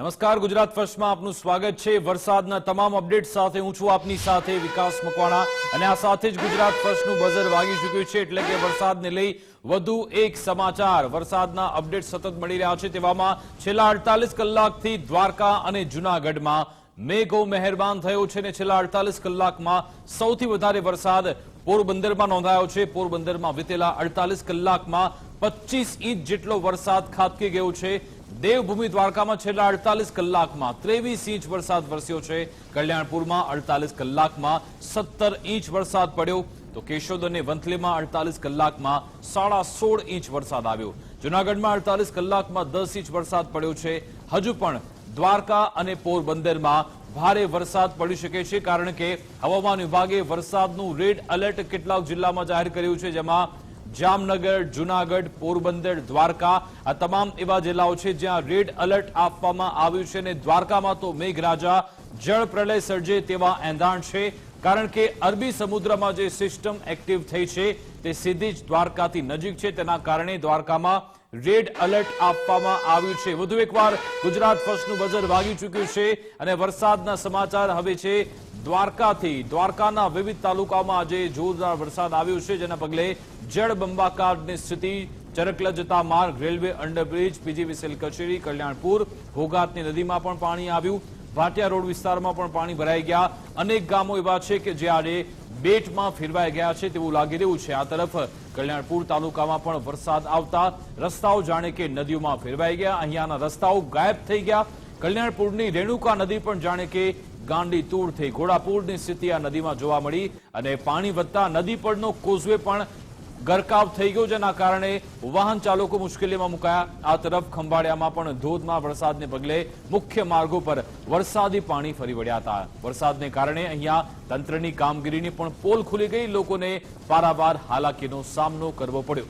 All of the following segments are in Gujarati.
નમસ્કાર, ગુજરાત ફર્સ્ટમાં આપનું સ્વાગત છે. વરસાદના તમામ અપડેટ સાથે હું છું આપની સાથે વિકાસ મકવાણા અને આ સાથે જ ગુજરાત ફર્સ્ટનું બઝર વાગી ચૂક્યું છે એટલે કે વરસાદને લઈ વધુ એક સમાચાર. વરસાદના અપડેટ સતત મળી રહ્યા છે તેવામાં છેલ્લા અડતાલીસ કલાકથી દ્વારકા અને જૂનાગઢમાં મેઘો મહેરબાન થયો છે અને છેલ્લા અડતાલીસ કલાકમાં સૌથી વધારે વરસાદ પોરબંદરમાં નોંધાયો છે. પોરબંદરમાં વીતેલા અડતાલીસ કલાકમાં પચીસ ઇંચ જેટલો વરસાદ ખાબકી ગયો છે. દેવભૂમિ દ્વારકામાં છેલ્લા અડતાલીસ કલાકમાં ત્રેવીસ ઇંચ વરસાદ વરસ્યો છે. કલ્યાણપુરમાં અડતાલીસ કલાકમાં સત્તર ઇંચ વરસાદ પડ્યો. તો કેશોદ અને વંથલીમાં અડતાલીસ કલાકમાં સાડા સોળ ઇંચ વરસાદ આવ્યો. જુનાગઢમાં અડતાલીસ કલાકમાં દસ ઇંચ વરસાદ પડ્યો છે. હજુ પણ દ્વારકા અને પોરબંદરમાં ભારે વરસાદ પડી શકે છે, કારણ કે હવામાન વિભાગે વરસાદનું રેડ એલર્ટ કેટલાક જિલ્લામાં જાહેર કર્યું છે, જેમાં જામનગર, જુનાગઢ, પોરબંદર, દ્વારકા આ તમામ એવા જિલ્લાઓ છે જ્યાં રેડ એલર્ટ આપવામાં આવ્યું છે અને દ્વારકામાં તો મેઘરાજા, જળ પ્રલય સર્જે તેવા એંધાણ છે. કારણ કે અરબી સમુદ્રમાં જે સિસ્ટમ એક્ટિવ થઈ છે તે સીધી જ દ્વારકાથી નજીક છે. તેના કારણે દ્વારકામાં રેડ એલર્ટ આપવામાં આવ્યું છે. વધુ એકવાર ગુજરાત ફર્સ્ટનું બજર વાગી ચૂક્યું છે અને વરસાદના સમાચાર હવે છે દ્વારકાથી, દ્વારકાના વિવિધ તાલુકામાં આજે જોરદાર વરસાદ આવ્યો છે, જેના પગલે જળબંબાકારની સ્થિતિ ચરકલા જતા માર્ગ, રેલવે અંડરબ્રિજ પીજીવીસીએલ કચેરી, કલ્યાણપુર હોગાતની નદીમાં પણ પાણી આવ્યું. ભાટિયા રોડ વિસ્તારમાં પણ પાણી ભરાઈ ગયા. અનેક ગામો એવા છે કે જે આજે બેટમાં ફેરવાઈ ગયા છે તેવું લાગી રહ્યું છે. આ તરફ કલ્યાણપુર તાલુકામાં પણ વરસાદ આવતા રસ્તાઓ જાણે કે નદીઓમાં ફેરવાઈ ગયા. અહીંયાના રસ્તાઓ ગાયબ થઈ ગયા. કલ્યાણપુરની રેણુકા નદી પણ જાણે કે ગાંડી તૂર થઈ ઘોડાપુરની સ્થિતિ આ નદીમાં જોવા મળી અને પાણી વધતા નદી પરનો કોઝવે પણ ગરકાવ થઈ ગયો જેના કારણે વાહન ચાલકો મુશ્કેલીમાં મુકાયા. આ તરફ ખંભાળિયામાં પણ ધોધમાં વરસાદને પગલે મુખ્ય માર્ગો પર વરસાદી પાણી ફરી વળ્યા હતા. વરસાદને કારણે અહીંયા તંત્રની કામગીરીની પણ પોલ ખુલી ગઈ. લોકોને પારાવાર હાલાકીનો સામનો કરવો પડ્યો.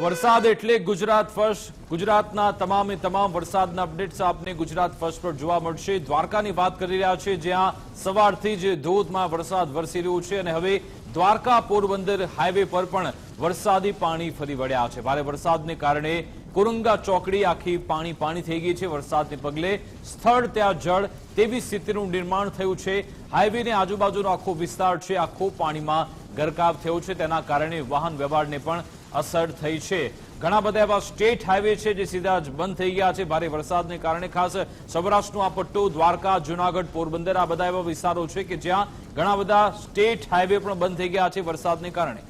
વરસાદ એટલે ગુજરાત ફર્સ્ટ. ગુજરાતના તમામે તમામ વરસાદના અપડેટ્સ આપને ગુજરાત ફર્સ્ટ પર જોવા મળશે. દ્વારકાની વાત કરી રહ્યા છે, જ્યાં સવારથી જ ધોધમાં વરસાદ વરસી રહ્યો છે અને હવે દ્વારકા પોરબંદર હાઈવે પર પણ વરસાદી પાણી ફરી વળ્યા છે. ભારે વરસાદને કારણે કુરંગા ચોકડી આખી પાણી પાણી થઈ ગઈ છે. વરસાદને પગલે સ્થળ, ત્યાં જળ તેવી સ્થિતિનું નિર્માણ થયું છે. હાઈવેની આજુબાજુનો આખો વિસ્તાર છે. આખો પાણીમાં ગરકાવ થયો છે. તેના કારણે વાહન વ્યવહારને પણ અસર થઈ છે. ઘણા બધા એવા સ્ટેટ હાઈવે છે જે સીધા જ બંધ થઈ ગયા છે. ભારે વરસાદને કારણે ખાસ સૌરાષ્ટ્રનો આ પટ્ટો, દ્વારકા, જુનાગઢ, પોરબંદર, આ બધા એવા વિસ્તારો છે કે જ્યાં ઘણા બધા સ્ટેટ હાઈવે પણ બંધ થઈ ગયા છે વરસાદને કારણે.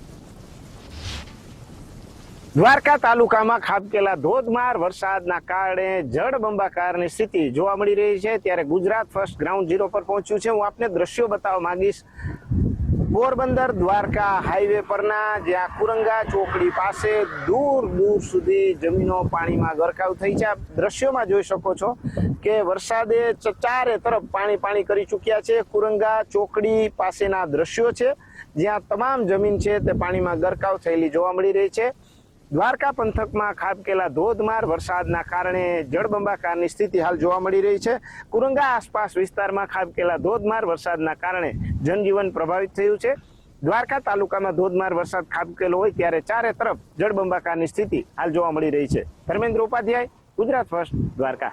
દ્વારકા તાલુકામાં ખાબકેલા ધોધમાર વરસાદના કારણે જળબંબાકારની સ્થિતિ જોવા મળી રહી છે. ત્યારે ગુજરાત ફર્સ્ટ ગ્રાઉન્ડ ઝીરો પર પહોંચ્યું છે. હું આપને દ્રશ્યો બતાવવા માંગીશ. પોરબંદર દ્વારકા હાઈવે પરના જ્યાં કુરંગા ચોકડી પાસે દૂર દૂર સુધી જમીનો પાણીમાં ગરકાવ થઈ છે. દ્રશ્યોમાં જોઈ શકો છો કે વરસાદે ચારે તરફ પાણી પાણી કરી ચૂક્યા છે. કુરંગા ચોકડી પાસેના દ્રશ્યો છે જ્યાં તમામ જમીન છે તે પાણીમાં ગરકાવ થયેલી જોવા મળી રહી છે. દ્વારકા પંથકમાં ખાબકેલા ધોધમાર વરસાદના કારણે જળબંબાકારની સ્થિતિ હાલ જોવા મળી રહી છે. કુરંગા આસપાસ વિસ્તારમાં ખાબકેલા ધોધમાર વરસાદના કારણે જનજીવન પ્રભાવિત થયું છે. દ્વારકા તાલુકામાં ધોધમાર વરસાદ ખાબકેલો હોય ત્યારે ચારે તરફ જળબંબાકારની સ્થિતિ હાલ જોવા મળી રહી છે. ધર્મેન્દ્ર ઉપાધ્યાય, ગુજરાત ફર્સ્ટ દ્વારકા.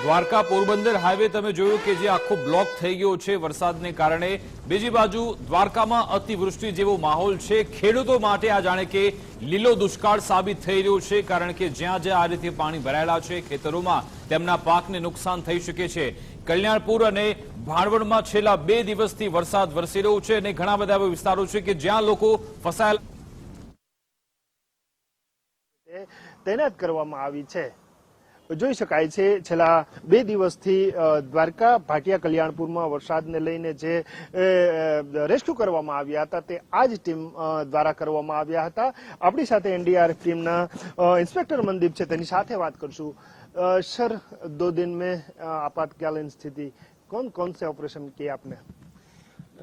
દ્વારકા પોરબંદર હાઈવે તમે જોયું કે જે આખો બ્લોક થઈ ગયો છે વરસાદને કારણે. બીજી બાજુ દ્વારકામાં અતિવૃષ્ટિ જેવો માહોલ છે. ખેડૂતો માટે આ જાણે કે લીલો દુષ્કાળ સાબિત થઈ રહ્યો છે, કારણ કે જ્યાં જ્યાં આ રીતે પાણી ભરાયેલા છે, ખેતરોમાં તેમના પાકને નુકસાન થઈ શકે છે. કલ્યાણપુર અને ભાણવડમાં છેલ્લા બે દિવસથી વરસાદ વરસી રહ્યો છે અને ઘણા બધા એવા વિસ્તારો છે કે જ્યાં લોકો ફસાયેલા તૈનાત કરવામાં આવી છે. જોઈ શકાય છે છેલ્લા બે દિવસથી અ, દ્વારકા ભાટિયા કલ્યાણપુરમાં વરસાદને લઈને જે અ, રેસ્ક્યુ કરવામાં આવ્યા હતા તે આ જ ટીમ અ, દ્વારા કરવામાં આવ્યા હતા આપણી સાથે એનડીઆરએફ ટીમના અ, ઇન્સ્પેક્ટર મનદીપ છે તેની સાથે વાત કરશું અ, સર દો દિન મેં અ, आपातकालीन स्थिति कौन कौन से ऑपरेशन किए आपने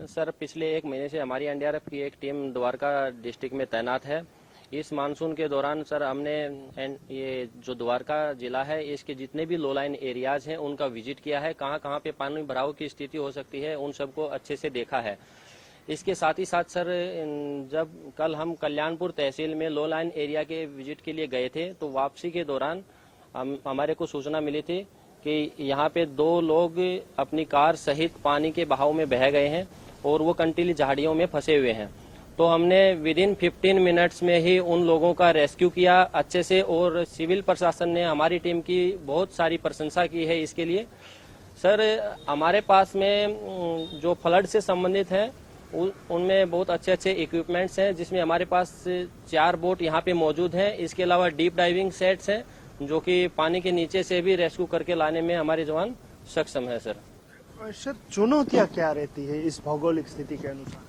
सर पिछले एक महीने से हमारी एनडीआरएफ की एक टीम द्वारका डिस्ट्रिक्ट में तैनात है इस मानसून के दौरान, सर, हमने ये जो द्वारका जिला है, इसके जितने भी लो लाइन एरियाज़ हैं, उनका विज़िट किया है। कहाँ कहाँ पे पानी भराव की स्थिति हो सकती है, उन सबको अच्छे से देखा है। इसके साथ ही साथ, सर जब कल हम कल्याणपुर तहसील में लो लाइन एरिया के विज़िट के लिए गए थे तो वापसी के दौरान हम, हमारे को सूचना मिली थी कि यहाँ पे दो लोग अपनी कार सहित पानी के बहाव में बह गए हैं और वो कंटीली झाड़ियों में फंसे हुए हैं। तो हमने विद इन 15 मिनट्स में ही उन लोगों का रेस्क्यू किया अच्छे से और सिविल प्रशासन ने हमारी टीम की बहुत सारी प्रशंसा की है इसके लिए। सर, हमारे पास में जो फ्लड से संबंधित है उनमें बहुत अच्छे अच्छे इक्विपमेंट्स हैं, जिसमें हमारे पास चार बोट यहाँ पे मौजूद हैं। इसके अलावा डीप डाइविंग सेट्स हैं, जो कि पानी के नीचे से भी रेस्क्यू करके लाने में हमारे जवान सक्षम है, सर। सर, चुनौतियाँ क्या रहती है इस भौगोलिक स्थिति के अनुसार?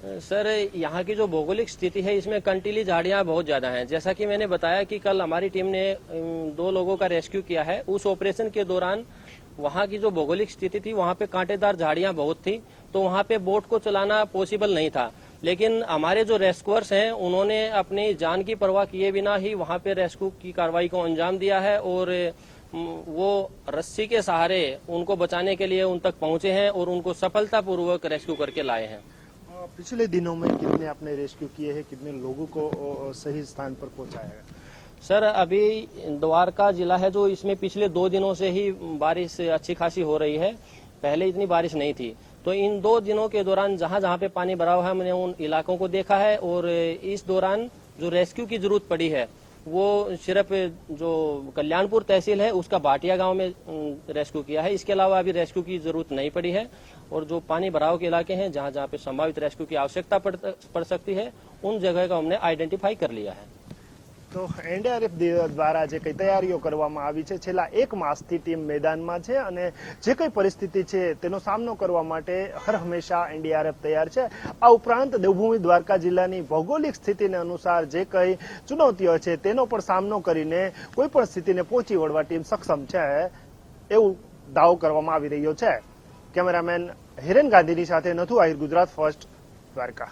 सर, यहाँ की जो भौगोलिक स्थिति है, इसमें कंटीली झाड़ियाँ बहुत ज़्यादा हैं। जैसा कि मैंने बताया कि कल हमारी टीम ने दो लोगों का रेस्क्यू किया है। उस ऑपरेशन के दौरान वहाँ की जो भौगोलिक स्थिति थी, वहाँ पे कांटेदार झाड़ियाँ बहुत थी तो वहाँ पे बोट को चलाना पॉसिबल नहीं था। लेकिन हमारे जो रेस्क्यूअर्स हैं, उन्होंने अपनी जान की परवाह किए बिना ही वहाँ पे रेस्क्यू की कार्रवाई को अंजाम दिया है और वो रस्सी के सहारे उनको बचाने के लिए उन तक पहुँचे हैं और उनको सफलतापूर्वक रेस्क्यू करके लाए हैं। पिछले दिनों में कितने आपने रेस्क्यू किए हैं, कितने लोगों को सही स्थान पर पहुँचाया है? सर, अभी द्वारका जिला है जो इसमें पिछले दो दिनों से ही बारिश अच्छी खासी हो रही है। पहले इतनी बारिश नहीं थी। तो इन दो दिनों के दौरान जहाँ जहाँ पे पानी भरा हुआ है, हमने उन इलाकों को देखा है और इस दौरान जो रेस्क्यू की ज़रूरत पड़ी है, वो सिर्फ़ जो कल्याणपुर तहसील है, उसका भाटिया गाँव में रेस्क्यू किया है। इसके अलावा अभी रेस्क्यू की ज़रूरत नहीं पड़ी है। और जो पानी भराव के इलाके हैं जहां जहां पे संभावित रेस्क्यू की आवश्यकता पड़, पड़ सकती है उन जगह का हमने आइडेंटिफाई कर लिया है તો એનડીઆરએફ દ્વારા જે કઈ તૈયારીઓ કરવામાં આવી છે છેલ્લા એક માસથી ટીમ મેદાનમાં છે અને જે કઈ પરિસ્થિતિ છે તેનો સામનો કરવા માટે હર હંમેશા એનડીઆરએફ તૈયાર છે આ ઉપરાંત દેવભૂમિ દ્વારકા જિલ્લાની ભૌગોલિક સ્થિતિને અનુસાર જે કઈ ચુનૌતીઓ છે તેનો પણ સામનો કરીને કોઈ પણ સ્થિતિને પહોંચી વળવા ટીમ સક્ષમ છે એવું દાવો કરવામાં આવી રહ્યો છે કેમેરામેન હિરેન ગાંધીની સાથે નથુ આહિર ગુજરાત ફર્સ્ટ દ્વારકા.